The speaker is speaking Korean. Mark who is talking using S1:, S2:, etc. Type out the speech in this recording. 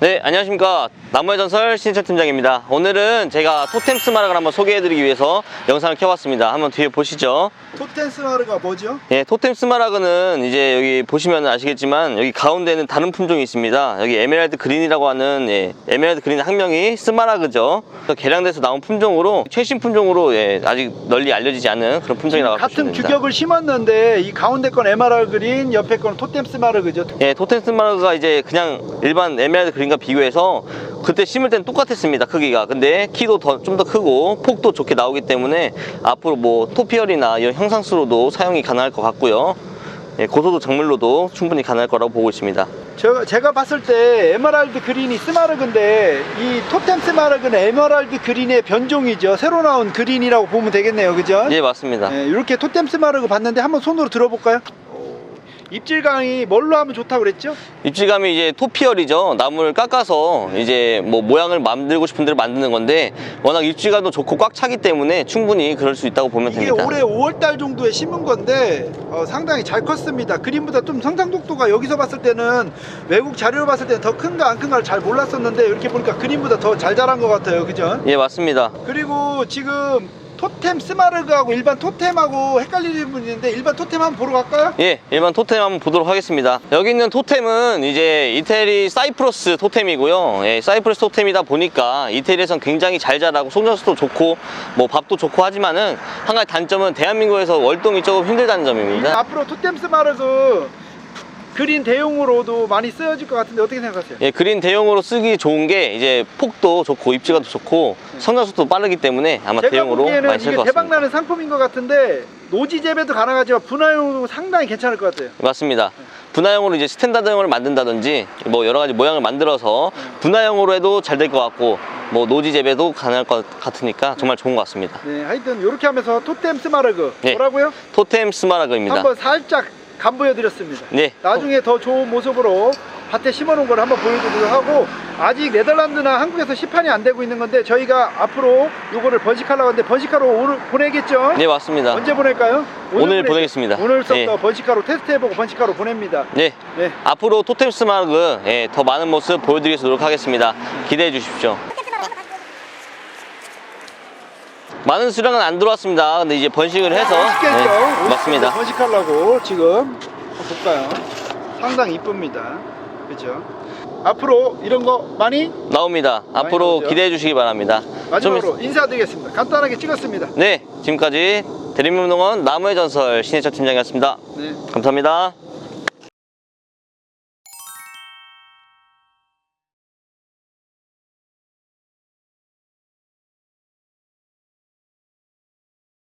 S1: 네, 안녕하십니까. 나무의 전설 신철 팀장입니다. 오늘은 제가 토템 스마락을 한번 소개해드리기 위해서 영상을 켜봤습니다. 한번 뒤에 보시죠.
S2: 토텐스마르가 뭐죠?
S1: 예, 토템 스마락은 이제 여기 보시면 아시겠지만 여기 가운데는 다른 품종이 있습니다. 여기 에메랄드 그린이라고 하는 예, 에메랄드 그린 학명이 스마라그죠. 그래서 개량돼서 나온 품종으로 최신 품종으로 예, 아직 널리 알려지지 않은 그런 품종이라고 보시면
S2: 같은
S1: 됩니다.
S2: 규격을 심었는데 이 가운데 건 MRR 그린, 옆에 건 토템 스마르 그죠.
S1: 예, 토템 스마르가 이제 그냥 일반 에메랄드 그린 과 비교해서 그때 심을 때는 똑같았습니다 크기가 근데 키도 좀 더 크고 폭도 좋게 나오기 때문에 앞으로 뭐 토피얼이나 이런 형상수로도 사용이 가능할 것 같고요 예, 고소도 작물로도 충분히 가능할 거라고 보고 있습니다
S2: 제가, 제가 봤을 때 에메랄드 그린이 스마르그인데 이 토템 스마르그는 에메랄드 그린의 변종이죠. 새로 나온 그린이라고 보면 되겠네요. 그죠?
S1: 예 맞습니다
S2: 네, 이렇게 토템 스마르그 봤는데 한번 손으로 들어볼까요? 입질감이 뭘로 하면 좋다고 그랬죠?
S1: 입질감이 이제 토피얼이죠 나무를 깎아서 이제 뭐 모양을 만들고 싶은 대로 만드는 건데 워낙 입질감도 좋고 꽉 차기 때문에 충분히 그럴 수 있다고 보면
S2: 이게
S1: 됩니다
S2: 올해 5월달 정도에 심은 건데 어, 상당히 잘 컸습니다. 그림보다 좀 성장독도가 여기서 봤을 때는 외국 자료로 봤을 때는 더 큰가 안 큰가를 잘 몰랐었는데 이렇게 보니까 그림보다 더 잘 자란 것 같아요. 그죠?
S1: 예 맞습니다
S2: 그리고 지금 토템 스마르그하고 일반 토템하고 헷갈리는 분이 있는데 일반 토템 한번 보러 갈까요?
S1: 예, 일반 토템 한번 보도록 하겠습니다. 여기 있는 토템은 이제 이태리 사이프러스 토템이고요. 예, 사이프러스 토템이다 보니까 이태리에선 굉장히 잘 자라고 송전수도 좋고 뭐 밥도 좋고 하지만은 한 가지 단점은 대한민국에서 월동이 조금 힘들다는 점입니다.
S2: 앞으로 토템 스마르그 그린 대용으로도 많이 쓰여질 것 같은데 어떻게 생각하세요?
S1: 예, 그린 대용으로 쓰기 좋은 게 이제 폭도 좋고 입지가도 좋고 성장수도 빠르기 때문에 아마
S2: 제가
S1: 대용으로
S2: 보기에는
S1: 많이 쓸
S2: 이게
S1: 것 같습니다.
S2: 대박나는 상품인 것 같은데 노지 재배도 가능하지만 분화용도 상당히 괜찮을 것 같아요.
S1: 맞습니다. 분화형으로 이제 스탠다드형을 만든다든지 뭐 여러 가지 모양을 만들어서 분화형으로 해도 잘 될 것 같고 뭐 노지 재배도 가능할 것 같으니까 정말 좋은 것 같습니다.
S2: 네, 하여튼 이렇게 하면서 토템 스마르그
S1: 네.
S2: 뭐라고요?
S1: 토템 스마라그입니다.
S2: 한번 살짝 간보여드렸습니다.
S1: 네.
S2: 나중에 더 좋은 모습으로 밭에 심어놓은 걸 한번 보여드리도록 하고 아직 네덜란드나 한국에서 시판이 안 되고 있는 건데 저희가 앞으로 요거를 번식하려고 하는데 번식하러 오늘 보내겠죠?
S1: 네 맞습니다.
S2: 언제 보낼까요?
S1: 오늘
S2: 보내죠.
S1: 보내 겠습니다.
S2: 오늘부터
S1: 네.
S2: 번식하러 테스트해보고 번식하러 보냅니다.
S1: 네
S2: 네.
S1: 앞으로 토템 스마그 예, 더 많은 모습 보여드리도록 하겠습니다. 기대해 주십시오. 많은 수량은 안 들어왔습니다. 근데 이제 번식을 해서
S2: 맛있겠죠?
S1: 네, 맞습니다.
S2: 번식하려고 지금 한번 볼까요? 상당히 이쁩니다. 그렇죠? 앞으로 이런 거 많이
S1: 나옵니다. 앞으로
S2: 나오죠?
S1: 기대해 주시기 바랍니다. 좀
S2: 마지막으로 인사드리겠습니다. 간단하게 찍었습니다.
S1: 있- 네 지금까지 대림문농원 나무의 전설 신해철 팀장이었습니다.
S2: 네.
S1: 감사합니다.